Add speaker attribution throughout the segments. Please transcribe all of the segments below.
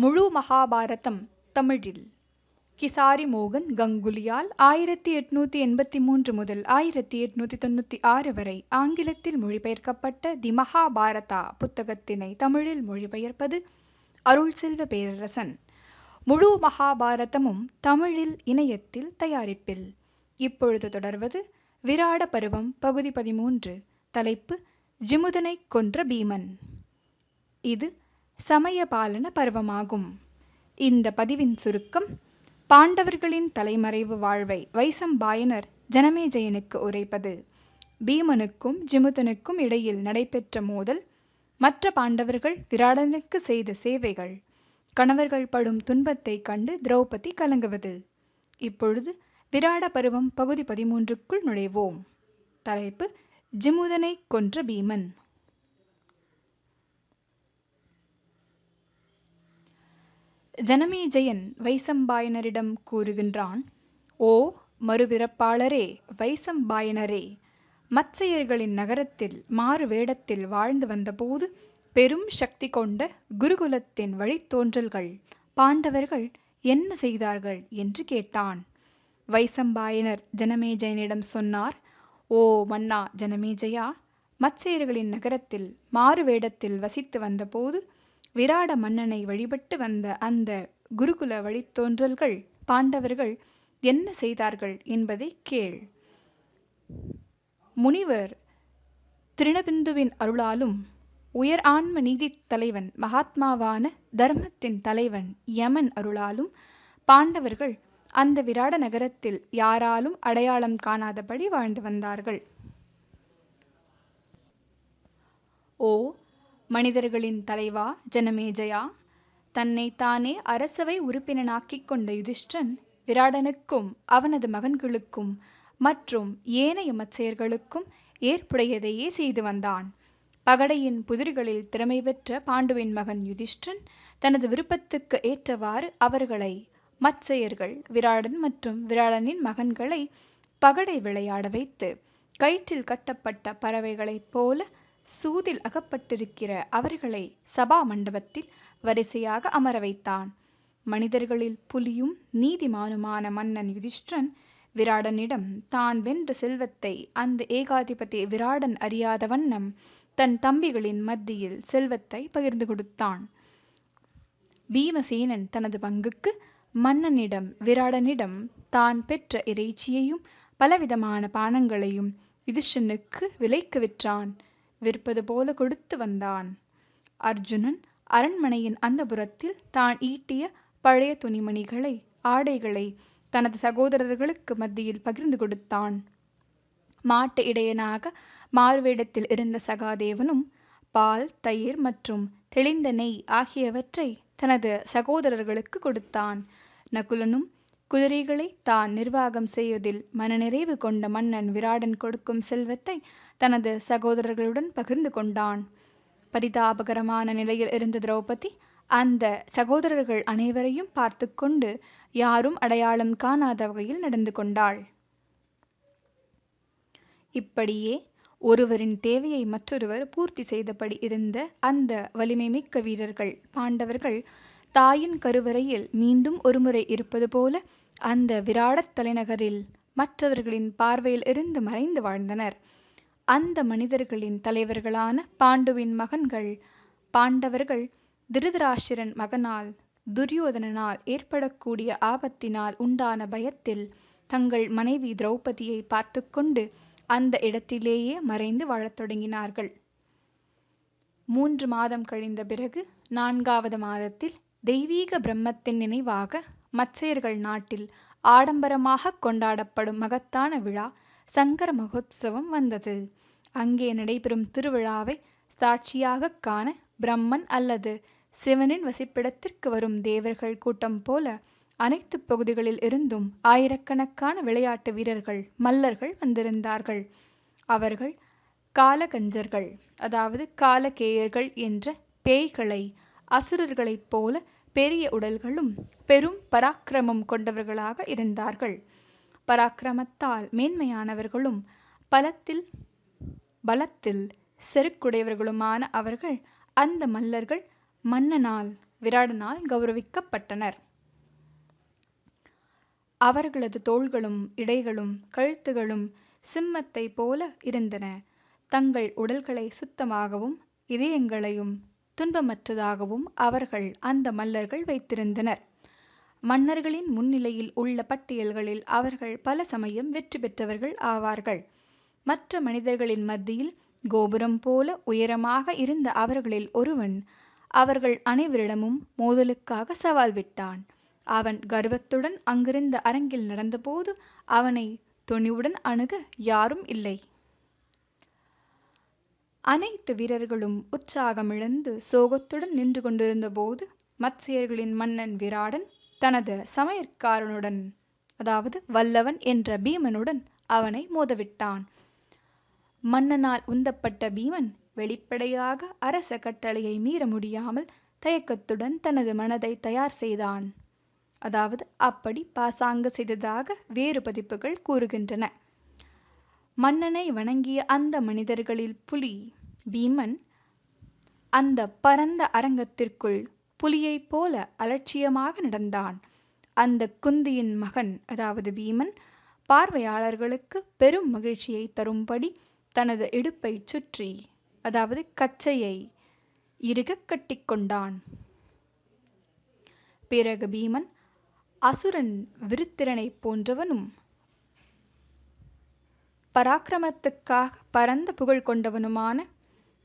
Speaker 1: முழு மகாபாரதம் தமிழில். கிசாரி மோகன் கங்குலியால் ஆயிரத்தி எட்நூத்தி எண்பத்தி மூன்று முதல் ஆயிரத்தி எட்நூத்தி தொண்ணூற்றி ஆறு வரை ஆங்கிலத்தில் மொழிபெயர்க்கப்பட்ட தி மகாபாரதா புத்தகத்தினை தமிழில் மொழிபெயர்ப்பது அருள் செல்வ பேரரசன். முழு மகாபாரதமும் தமிழில் இணையத்தில் தயாரிப்பில். இப்பொழுது தொடர்வது விராட பருவம் பகுதி பதிமூன்று தலைப்பு ஜிமுதனை கொன்ற பீமன். இது சமயபாலன பருவமாகும். இந்த பதிவின் சுருக்கம் பாண்டவர்களின் தலைமறைவு வாழ்வை வைசம்பாயனர் ஜனமேஜயனுக்கு உரைப்பது. பீமனுக்கும் ஜிமுதனுக்கும் இடையில் நடைபெற்ற மோதல் மற்ற பாண்டவர்கள் விராடனுக்கு செய்த சேவைகள். கணவர்கள் படும் துன்பத்தைக் கண்டு திரௌபதி கலங்குவது. இப்பொழுது விராட பருவம் பகுதி பதிமூன்றுக்குள் நுழைவோம். தலைப்பு ஜிமுதனை கொன்ற பீமன். ஜனமேஜயன் வைசம்பாயனரிடம் கூறுகின்றான் ஓ மறுபிறப்பாளரே வைசம்பாயனரே! மத்சயர்களின் நகரத்தில் மாறு வேடத்தில் வாழ்ந்து வந்தபோது பெரும் சக்தி கொண்ட குருகுலத்தின் வழித்தோன்றல்கள் பாண்டவர்கள் என்ன செய்தார்கள்? என்று கேட்டான். வைசம்பாயனர் ஜனமேஜயனிடம் சொன்னார் ஓ மன்னா ஜனமேஜயா மத்சேயர்களின் நகரத்தில் மாறு வேடத்தில் வசித்து வந்தபோது விராட மன்னனை வழிபட்டு வந்த அந்த குருகுல வழித்தோன்றல்கள் பாண்டவர்கள் என்ன செய்தார்கள் என்பதை கேள். முனிவர் திருணபிந்துவின் அருளாலும் உயர் ஆன்ம நீதி தலைவன் மகாத்மாவான தர்மத்தின் தலைவன் யமன் அருளாலும் பாண்டவர்கள் அந்த விராட நகரத்தில் யாராலும் அடையாளம் காணாதபடி வாழ்ந்து வந்தார்கள். ஓ மனிதர்களின் தலைவா ஜனமேஜயா தன்னை தானே அரசவை உறுப்பினனாக்கிக் கொண்ட யுதிஷ்டன் விராடனுக்கும் அவனது மகன்களுக்கும் மற்றும் ஏனைய மச்சையர்களுக்கும் ஏற்புடையதையே செய்து வந்தான். பகடையின் புதிர்களில் திறமை பெற்ற பாண்டுவின் மகன் யுதிஷ்டன் தனது விருப்பத்துக்கு ஏற்றவாறு அவர்களை மச்சையர்கள் விராடன் மற்றும் விராடனின் மகன்களை பகடை விளையாட வைத்து கயிற்றில் கட்டப்பட்ட பறவைகளைப் போல சூதில் அகப்பட்டிருக்கிற அவர்களை சபா மண்டபத்தில் வரிசையாக அமர வைத்தான். மனிதர்களில் புலியும் நீதிமானுமான மன்னன் யுதிஷ்டன் விராடனிடம் தான் வென்ற செல்வத்தை அந்த ஏகாதிபதி விராடன் அறியாத வண்ணம் தன் தம்பிகளின் மத்தியில் செல்வத்தை பகிர்ந்து கொடுத்தான். பீமசேனன் தனது பங்குக்கு மன்னனிடம் விராடனிடம் தான் பெற்ற இறைச்சியையும் பலவிதமான பானங்களையும் யுதிஷ்டனுக்கு விலைக்கு விற்றான். விற்பது போல கொடுத்து வந்தான். அர்ஜுனன் அரண்மனையின் அந்த புறத்தில் தான் ஈட்டிய பழைய துணிமணிகளை ஆடைகளை தனது சகோதரர்களுக்கு மத்தியில் பகிர்ந்து கொடுத்தான். மாட்டு இடையனாக மாறுவேடத்தில் இருந்த சகாதேவனும் பால் தயிர் மற்றும் தெளிந்த நெய் ஆகியவற்றை தனது சகோதரர்களுக்கு கொடுத்தான். நகுலனும் குதிரைகளை தான் நிர்வாகம் செய்வதில் மனநிறைவு கொண்ட மன்னன் விராடன் கொடுக்கும் செல்வத்தை தனது சகோதரர்களுடன் பகிர்ந்து கொண்டான். பரிதாபகரமான நிலையில் இருந்த திரௌபதி அந்த சகோதரர்கள் அனைவரையும் பார்த்து கொண்டு யாரும் அடையாளம் காணாத வகையில் நடந்து கொண்டாள். இப்படியே ஒருவரின் தேவையை மற்றொருவர் பூர்த்தி செய்தபடி இருந்த அந்த வலிமை மிக்க வீரர்கள் பாண்டவர்கள் தாயின் கருவறையில் மீண்டும் ஒருமுறை இருப்பது போல அந்த விராடத் தலைநகரில் மற்றவர்களின் பார்வையில் இருந்து மறைந்து வாழ்ந்தனர். அந்த மனிதர்களின் தலைவர்களான பாண்டுவின் மகன்கள் பாண்டவர்கள் திருதராஷிரன் மகனால் துரியோதனனால் ஏற்படக்கூடிய ஆபத்தினால் உண்டான பயத்தில் தங்கள் மனைவி திரௌபதியை பார்த்து கொண்டு அந்த இடத்திலேயே மறைந்து வாழத் தொடங்கினார்கள். மூன்று மாதம் கழிந்த பிறகு நான்காவது மாதத்தில் தெய்வீக பிரம்மத்தின் நினைவாக மத்சேயர்கள் நாட்டில் ஆடம்பரமாக கொண்டாடப்படும் மகத்தான விழா சங்கர மகோத்சவம் வந்தது. அங்கே நடைபெறும் திருவிழாவை சாட்சியாக காண பிரம்மன் அல்லது சிவனின் வசிப்பிடத்திற்கு வரும் தேவர்கள் கூட்டம் போல அனைத்து பகுதிகளில் இருந்தும் ஆயிரக்கணக்கான விளையாட்டு வீரர்கள் மல்லர்கள் வந்திருந்தார்கள். அவர்கள் காலகஞ்சர்கள் அதாவது காலகேயர்கள் என்ற பேய்களை அசுரர்களைப் போல பெரிய உடல்களும் பெரும் பராக்கிரமம் கொண்டவர்களாக இருந்தார்கள். பராக்கிரமத்தால் மேன்மையானவர்களும் பலத்தில் பலத்தில் செருக்குடையவர்களுமான அவர்கள் அந்த மல்லர்கள் மன்னனால் விராடனால் கௌரவிக்கப்பட்டனர். அவர்களது தோள்களும் இடைகளும் கழுத்துகளும் சிம்மத்தைப் போல இருந்தன. தங்கள் உடல்களை சுத்தமாகவும் இதயங்களையும் துன்பமற்றதாகவும் அவர்கள் அந்த மல்லர்கள் வைத்திருந்தனர். மன்னர்களின் முன்னிலையில் உள்ள பட்டியல்களில் அவர்கள் பல சமயம் வெற்றி பெற்றவர்கள் ஆவார்கள். மற்ற மனிதர்களின் மத்தியில் கோபுரம் போல உயரமாக இருந்த அவர்களில் ஒருவன் அவர்கள் அனைவரிடமும் மோதலுக்காக சவால் விட்டான். அவன் கர்வத்துடன் அங்கிருந்த அரங்கில் நடந்தபோது அவனை துணிவுடன் அணுக யாரும் இல்லை. அனைத்து வீரர்களும் உற்சாகமிழந்து சோகத்துடன் நின்று கொண்டிருந்தபோது மத்சியர்களின் மன்னன் விராடன் தனது சமையற்காரனுடன் அதாவது வல்லவன் என்ற பீமனுடன் அவனை மோதவிட்டான். மன்னனால் உந்தப்பட்ட பீமன் வெளிப்படையாக அரச கட்டளையை மீற முடியாமல் தயக்கத்துடன் தனது மனதை தயார் செய்தான். அதாவது அப்படி பாசாங்கு செய்ததாக வேறு பதிப்புகள் கூறுகின்றன. மன்னனை வணங்கிய அந்த மனிதர்களில் புலி பீமன் அந்த பரந்த அரங்கத்திற்குள் புலியைப் போல அலட்சியமாக நடந்தான். அந்த குந்தியின் மகன் அதாவது பீமன் பார்வையாளர்களுக்கு பெரும் மகிழ்ச்சியை தரும்படி தனது இடுப்பை சுற்றி அதாவது கச்சையை இறுக கட்டிக்கொண்டான் பிறகு பீமன் அசுரன் விருத்திரனைப் போன்றவனும் பராக்கிரமத்துக்காக பரந்த புகழ் கொண்டவனுமான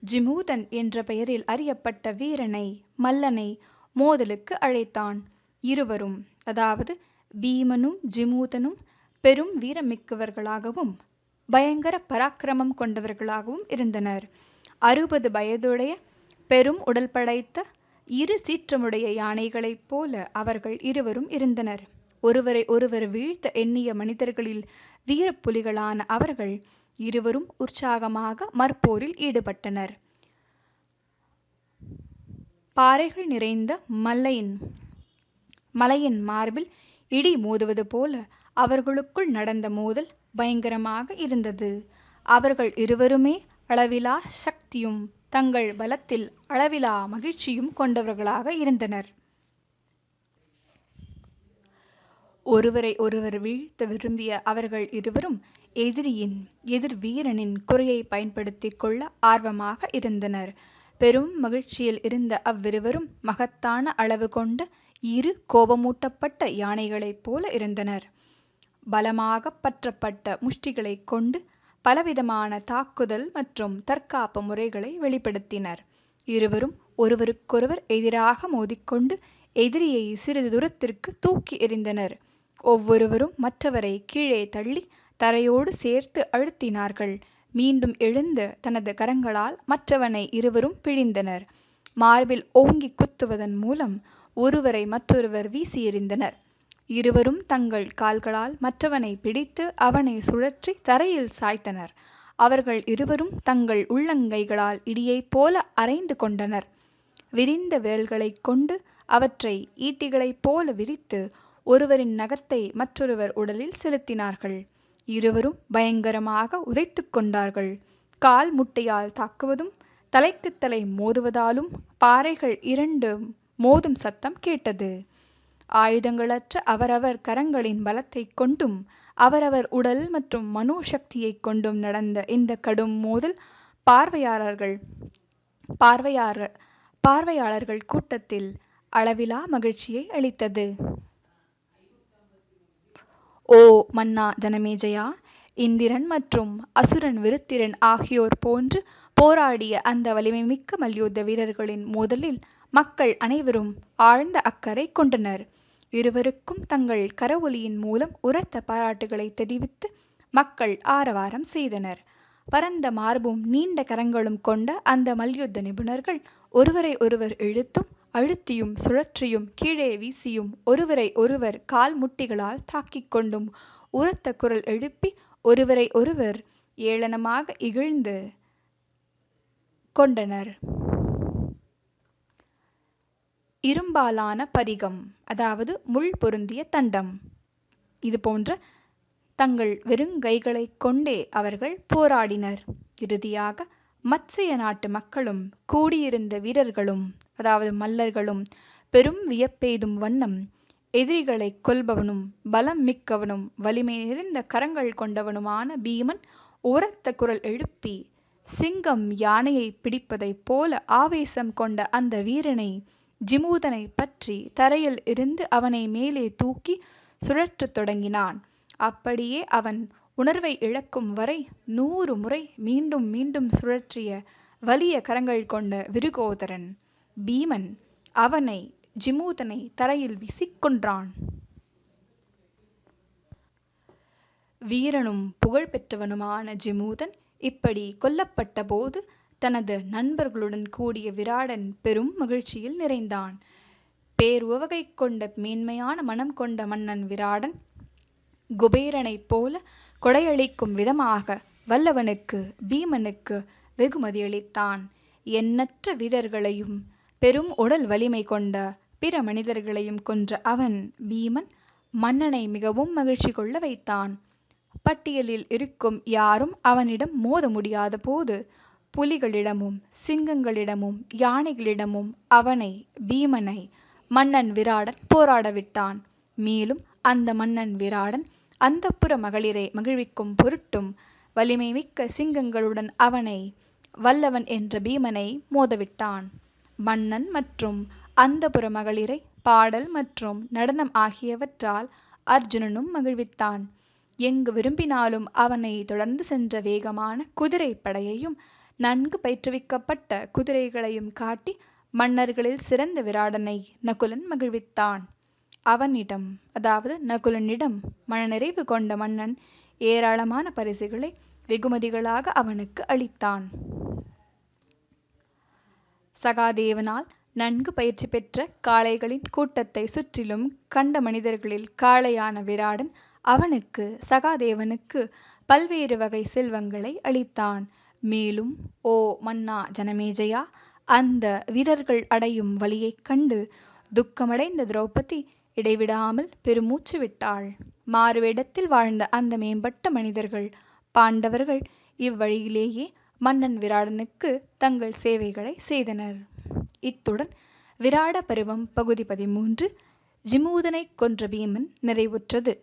Speaker 1: ஜிமூதன் என்ற பெயரில் அறியப்பட்ட வீரனை மல்லனை மோதலுக்கு அழைத்தான். இருவரும் அதாவது பீமனும் ஜிமூதனும் பெரும் வீரமிக்கவர்களாகவும் பயங்கர பராக்கிரமம் கொண்டவர்களாகவும் இருந்தனர். அறுபது வயதுடைய பெரும் உடல் படைத்த இரு சீற்றமுடைய யானைகளைப் போல அவர்கள் இருவரும் இருந்தனர். ஒருவரை ஒருவர் வீழ்த்த எண்ணிய மனிதர்களில் வீரப்புலிகளான அவர்கள் இருவரும் உற்சாகமாக மற்போரில் ஈடுபட்டனர். பாறைகள் நிறைந்த மலையின் மலையின் மார்பில் இடி மோதுவது போல அவர்களுக்குள் நடந்த மோதல் பயங்கரமாக இருந்தது. அவர்கள் இருவருமே அளவிலா சக்தியும் தங்கள் பலத்தில் அளவிலா மகிழ்ச்சியும் கொண்டவர்களாக இருந்தனர். ஒருவரை ஒருவர் வீழ்த்த விரும்பிய அவர்கள் இருவரும் எதிரியின் எதிர் வீரனின் குறையை பயன்படுத்தி கொள்ள ஆர்வமாக இருந்தனர். பெரும் மகிழ்ச்சியில் இருந்த அவ்விருவரும் மகத்தான அளவு கொண்ட இரு கோபமூட்டப்பட்ட யானைகளைப் போல இருந்தனர். பலமாக பற்றப்பட்ட முஷ்டிகளைக் கொண்டு பலவிதமான தாக்குதல் மற்றும் தற்காப்பு முறைகளை வெளிப்படுத்தினர். இருவரும் ஒருவருக்கொருவர் எதிராக மோதிக்கொண்டு எதிரியை சிறிது தூரத்திற்கு தூக்கி எறிந்தனர். ஒவ்வொருவரும் மற்றவரை கீழே தள்ளி தரையோடு சேர்த்து அழுத்தினார்கள். மீண்டும் எழுந்து தனது கரங்களால் மற்றவனை இருவரும் பிழிந்தனர். மார்பில் ஓங்கி குத்துவதன் மூலம் ஒருவரை மற்றொருவர் வீசி எறிந்தனர். இருவரும் தங்கள் கால்களால் மற்றவனை பிடித்து அவனை சுழற்றி தரையில் சாய்த்தனர். அவர்கள் இருவரும் தங்கள் உள்ளங்கைகளால் இடியைப் போல அரைந்து கொண்டனர். விரிந்த விரல்களைக் கொண்டு அவற்றை ஈட்டிகளைப் போல விரித்து ஒருவரின் நகத்தை மற்றொருவர் உடலில் செலுத்தினார்கள். இருவரும் பயங்கரமாக உதைத்து கொண்டார்கள். கால் முட்டையால் தாக்குவதும் தலைக்கு தலை மோதுவதாலும் பாறைகள் இரண்டு மோதும் சத்தம் கேட்டது. ஆயுதங்களற்ற அவரவர் கரங்களின் பலத்தை கொண்டும் அவரவர் உடல் மற்றும் மனோசக்தியைக் கொண்டும் நடந்த இந்த கடும் மோதல் பார்வையாளர்கள் பார்வையாளர் பார்வையாளர்கள் கூட்டத்தில் அளவிலா மகிழ்ச்சியை அளித்தது. ஓ மன்னா ஜனமேஜயா இந்திரன் மற்றும் அசுரன் விருத்திரன் ஆகியோர் போன்று போராடிய அந்த வலிமைமிக்க மல்யுத்த வீரர்களின் மோதலில் மக்கள் அனைவரும் ஆழ்ந்த அக்கறை கொண்டனர். இருவருக்கும் தங்கள் கரவொலியின் மூலம் உரத்த பாராட்டுகளை தெரிவித்து மக்கள் ஆரவாரம் செய்தனர். பரந்த மார்பும் நீண்ட கரங்களும் கொண்ட அந்த மல்யுத்த நிபுணர்கள் ஒருவரை ஒருவர் இழுத்தும் அழுத்தியும் சுழற்றியும் கீழே வீசியும் ஒருவரை ஒருவர் கால் முட்டிகளால் தாக்கிக் கொண்டும் உரத்த குரல் எழுப்பி ஒருவரை ஒருவர் ஏளனமாக இகழ்ந்து கொண்டனர். இரும்பாலான பரிகம் அதாவது முள் பொருந்திய தண்டம். இது போன்ற தங்கள் வெறுங்கைகளைக் கொண்டே அவர்கள் போராடினர். இறுதியாக மத்சய நாட்டு மக்களும் கூடியிருந்த வீரர்களும் அதாவது மல்லர்களும் பெரும் வியப்பெய்தும் வண்ணம் எதிரிகளைக் கொல்பவனும் பலம் மிக்கவனும் வலிமை நிறைந்த கரங்கள் கொண்டவனுமான பீமன் உரத்த குரல் எழுப்பி சிங்கம் யானையைப் பிடிப்பதைப் போல ஆவேசம் கொண்ட அந்த வீரனை ஜிமூதனை பற்றி தரையில் இருந்து அவனை மேலே தூக்கி சுழற்றத் தொடங்கினான். அப்படியே அவன் உணர்வை இழக்கும் வரை நூறு முறை மீண்டும் மீண்டும் சுழற்றிய வலிய கரங்கள் கொண்ட விருகோதரன். பீமன் அவனை ஜிமூதனை தரையில் வீசிக் கொன்றான் வீரனும் புகழ்பெற்றவனுமான ஜிமூதன் இப்படி கொல்லப்பட்ட போது தனது நண்பர்களுடன் கூடிய விராடன் பெரும் மகிழ்ச்சியில் நிறைந்தான். பேருவகை கொண்ட மேன்மையான மனம் கொண்ட மன்னன் விராடன் குபேரனைப் போல கொடையளிக்கும் விதமாக வல்லவனுக்கு பீமனுக்கு வெகுமதியளித்தான் எண்ணற்ற வீரர்களையும் பெரும் உடல் வலிமை கொண்ட பிற மனிதர்களையும் கொன்ற அவன் பீமன் மன்னனை மிகவும் மகிழ்ச்சி கொள்ள வைத்தான். பட்டியலில் இருக்கும் யாரும் அவனிடம் மோத முடியாத போது புலிகளிடமும் சிங்கங்களிடமும் யானைகளிடமும் அவனை பீமனை மன்னன் விராடன் போராட விட்டான். மேலும் அந்த மன்னன் விராடன் அந்தப்புற மகளிரை மகிழ்விக்கும் பொருட்டும் வலிமை மிக்க சிங்கங்களுடன் அவனை வல்லவன் என்ற பீமனை மோதவிட்டான். மன்னன் மற்றும் அந்தபுர மகளிரை பாடல் மற்றும் நடனம் ஆகியவற்றால் அர்ஜுனனும் மகிழ்வித்தான். எங்கு விரும்பினாலும் அவனை தொடர்ந்து சென்ற வேகமான குதிரை படையையும் நன்கு பயிற்றுவிக்கப்பட்ட குதிரைகளையும் காட்டி மன்னர்களில் சிறந்த விராடனை நகுலன் மகிழ்வித்தான். அவனிடம் அதாவது நகுலனிடம் மனநிறைவு கொண்ட மன்னன் ஏராளமான பரிசுகளை வெகுமதிகளாக அவனுக்கு அளித்தான். சகாதேவனால் நன்கு பயிற்சி பெற்ற காளைகளின் கூட்டத்தை சுற்றிலும் கண்ட மனிதர்களில் காளையான விராடன் அவனுக்கு சகாதேவனுக்கு பல்வேறு வகை செல்வங்களை அளித்தான். மேலும் ஓ மன்னா ஜனமேஜயா அந்த வீரர்கள் அடையும் வழியைக் கண்டு துக்கமடைந்த திரௌபதி இடைவிடாமல் பெருமூச்சு விட்டாள். மாறுவேடத்தில் வாழ்ந்த அந்த மேம்பட்ட மனிதர்கள் பாண்டவர்கள் இவ்வழியிலேயே மன்னன் விராடனுக்கு தங்கள் சேவைகளை செய்தனர். இத்துடன் விராட பருவம் பகுதி பதிமூன்று ஜிமூதனை கொன்ற பீமன் நிறைவுற்றது.